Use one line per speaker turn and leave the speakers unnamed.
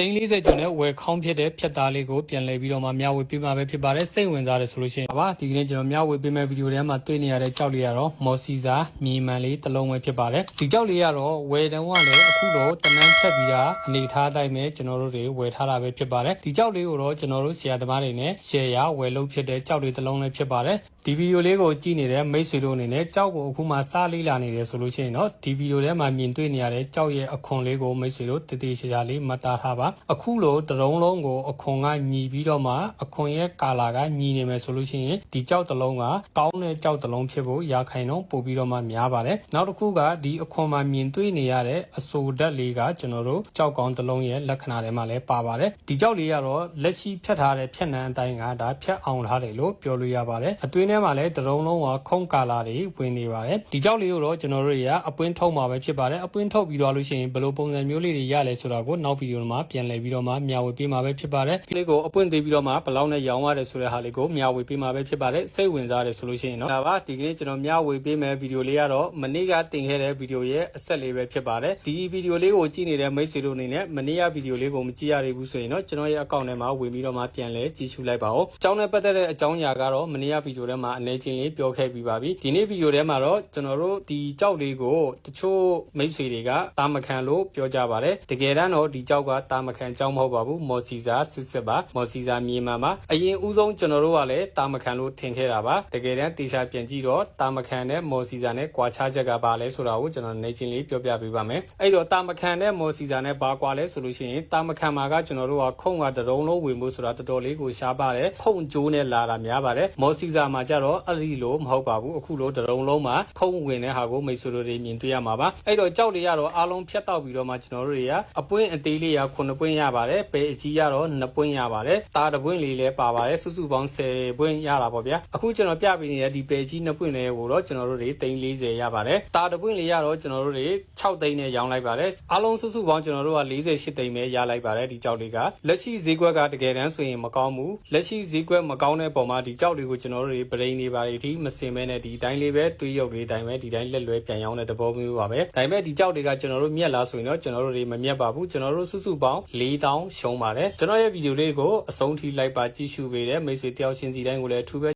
သိန်း40ကျော်နဲ့ဝယ်ခေါင်းဖြစ်တဲ့ဖြတ်သားလေးကိုပြန်လည်ပြီးတော့မှမျှဝေပေးမှာပဲဖြစ်ပါတယ်စိတ်ဝင်စားတယ်ဆိုလို့ရှိရင်ပါဒီကနေ့ကျွန်တော်မျှဝေပေးမယ့်ဗီဒီယိုထဲမှာတွေ့နေရတဲ့ကြောက်လေးကတော့မော်စီစာမြေမှန်လေးတစ်လုံးပဲဖြစ်ပါတယ်ဒီကြောက်လေးကတော့ဝယ်တုန်းကလည်းအခုတော့တနန်းဖြတ်ပြီးတာအနေထားအတိုင်းပဲကျွန်တော်တို့တွေဝယ်ထားတာပဲဖြစ်ပါတယ်ဒီကြောက်လေးကိုတော့ကျွန်တော်တို့ဆရာသမားတွေနဲ့ share ရဝယ်လို့ဖြစ်တဲ့ကြောက်လေးတစ်လုံးလည်းဖြစ်ပါတယ်ဒီဗီဒီယိုလေးကိုကြည့်နေတဲ့မိတ်ဆွေတို့အနေနဲ့ကြောက်ကိုအခုမှစလေးလာနေတယ်ဆိုလို့ရှိရင်တော့ဒီဗီဒီယိုထဲမှာမြင်တွေ့နေရတဲ့ကြောက်ရဲ့အခွန်လေးကိုမိတ်ဆွေတို့တည်တည်ချာချာလေးမှတ်သားထားပါအခုလိုတရုံးလုံးကိုအခွန်ကညီပြီးတော့မှအခွန်ရဲ့ကာလာကညီနေမယ်ဆိုလို့ရှိရင်ဒီကြောက်တစ်လုံးကကောင်းတဲ့ကြောက်တစ်လုံးဖြစ်ဖို့ရာခိုင်နှုန်းပို့ပြီးတော့မှများပါတယ်နောက်တစ်ခုကဒီအခွန်မှာမြင်တွေ့နေရတဲ့အဆိုဓာတ်လေးကကျွန်တော်တို့ကြောက်ကောင်းတစ်လုံးရဲ့လက္ခဏာတွေမှာလည်းပါပါတယ်ဒီကြောက်လေးကတော့လက်ရှိဖြတ်ထားတဲ့ဖြတ်နှံအတိုင်းကဒါဖြတ်အောင်ထားတယ်လို့ပြောလို့ရပါတယ်အတွင်းထဲမှာလည်းတရုံးလုံးကခုံကာလာတွေဝင်နေပါတယ်ဒီကြောက်လေးကိုတော့ကျွန်တော်တို့တွေကအပွင့်ထုတ်မှာပဲဖြစ်ပါတယ်အပွင့်ထုတ်ပြီးတော့လို့ရှိရင်ဘယ်လိုပုံစံမျိုးလေးတွေရလဲဆိုတာကိုနောက်ဗီဒီယိုမှာပြန်လည်ပြီးတော့မှမျှဝေပေးမှာပဲဖြစ်ပါတယ်ဒီလေးကိုအပွင့်သေးပြီးတော့မှဘယ်လောက်နဲ့ရောင်းရတယ်ဆိုတဲ့ဟာလေးကိုမျှဝေပေးမှာပဲဖြစ်ပါတယ်စိတ်ဝင်စားတယ်ဆိုလို့ရှိရင်တော့ဒါပါဒီကနေ့ကျွန်တော်မျှဝေပေးမယ့်ဗီဒီယိုလေးကတော့မနေ့ကတင်ခဲ့တဲ့ဗီဒီယိုရဲ့အဆက်လေးပဲဖြစ်ပါတယ်ဒီဗီဒီယိုလေးကိုကြည့်နေတဲ့မိတ်ဆွေတို့အနေနဲ့မနေ့ကဗီဒီယိုလေးကိုမကြည့်ရသေးဘူးဆိုရင်တော့ကျွန်တော်ရဲ့အကောင့်ထဲမှာဝင်ပြီးတော့မှပြန်လဲကြည့်ရှုလိုက်ပါဦးအကြောင်းနဲ့ပတ်သက်တဲ့အကြောင်းအရာကတော့မနေ့ကဗီဒီယိုထဲမှာအနေချင်းလေးပြောခဲ့ပြီးပါပြီဒီနေ့ဗီဒီယိုထဲမှာတော့ကျွန်တော်တို့ဒီကြောက်လေးကိုတချို့မိတ်ဆွေတွေကတာမခံလို့ပြောကြပါတယ်တကယ်တမ်းတော့ဒီကြောက်ကတာမခံကြောက်မဟုတ်ပါဘူးမော်စီစာစစ်စစ်ပါမော်စီစာမြေမှန်ပါအရင်ဦးဆုံးကျွန်တော်တို့ကလည်းတာမခံလို့ထင်ခဲ့တာပါတကယ်တမ်းတေချာပြန်ကြည့်တော့တာမခံနဲ့မော်စီစာနဲ့ကွာခြားချက်ကဘာလဲဆိုတာကိုကျွန်တော်နေချင်းလေးပြောပြပေးပါမယ်အဲ့တော့တာမခံနဲ့မော်စီစာနဲ့ဘာကွာလဲဆိုလို့ရှိရင်တာမခံမှာကကျွန်တော်တို့ကခုံကတရုံလုံးဝင်မှုဆိုတာတော်တော်လေးကိုရှားပါတယ်ခုံကျိုးနဲ့လာတာများပါတယ်မော်စီစာမှာကျတော့အဲ့ဒီလိုမဟုတ်ပါဘူးအခုလိုတရုံလုံးမှာခုံဝင်တဲ့ဟာကိုမိတ်ဆွေတို့တွေမြင်တွေ့ရမှာပါအဲ့တော့ကြောက်တွေကတော့အားလုံးဖြတ်တောက်ပြီးတော့မှကျွန်တော်တို့တွေကအပွင့်အသေးလေးရ9ပွင့်ရပါတယ်ပဲအကြီးရတော့2ပွင့်ရပါတယ်တာတပွင့်လေးလည်းပါပါတယ်စုစုပေါင်း10ပွင့်ရတာပေါ့ဗျာအခုကျွန်တော်ပြပေးနေတဲ့ဒီပဲကြီး2ပွင့်လေးကိုတော့ကျွန်တော်တို့တွေ340ရပါတယ်တာတပွင့်လေးရတော့ကျွန်တော်တို့တွေ6သိန်းနဲ့ရောင်းလိုက်ပါတယ်အားလုံးစုစုပေါင်းကျွန်တော်တို့က48သိန်းပဲရလိုက်ပါတယ်ဒီကြောက်လေးကလက်ရှိဈေးကွက်ကတကယ်တမ်းဆိုရင်မကောင်းဘူးလက်ရှိဈေးကွက်မကောင်းတဲ့ပုံမှာဒီကြောက်လေးကိုကျွန်တော်တို့တွေပရိန်နေပါတွေဒီမစင်မဲနဲ့ဒီတိုင်းလေးပဲတွေးရုပ်လေးတိုင်းပဲဒီတိုင်းလက်လွဲပြန်ရောင်းတဲ့သဘောမျိုးပါပဲဒါပေမဲ့ဒီကြောက်တွေကကျွန်တော်တို့မြက်လားဆိုရင်တော့ကျွန်တော်တို့တွေမမြက်ပါဘူးကျွန်တော်တို့စုစုပေါင်း4000ရှုံးပါတယ်ကျွန်တော်ရဲ့ဗီဒီယိုလေးကိုအဆုံးထိလိုက်ပါကြည့်ရှုပေးတဲ့မိတ်ဆွေတယောက်ချင်းစီတိုင်းကိုလည်းအထူးပဲ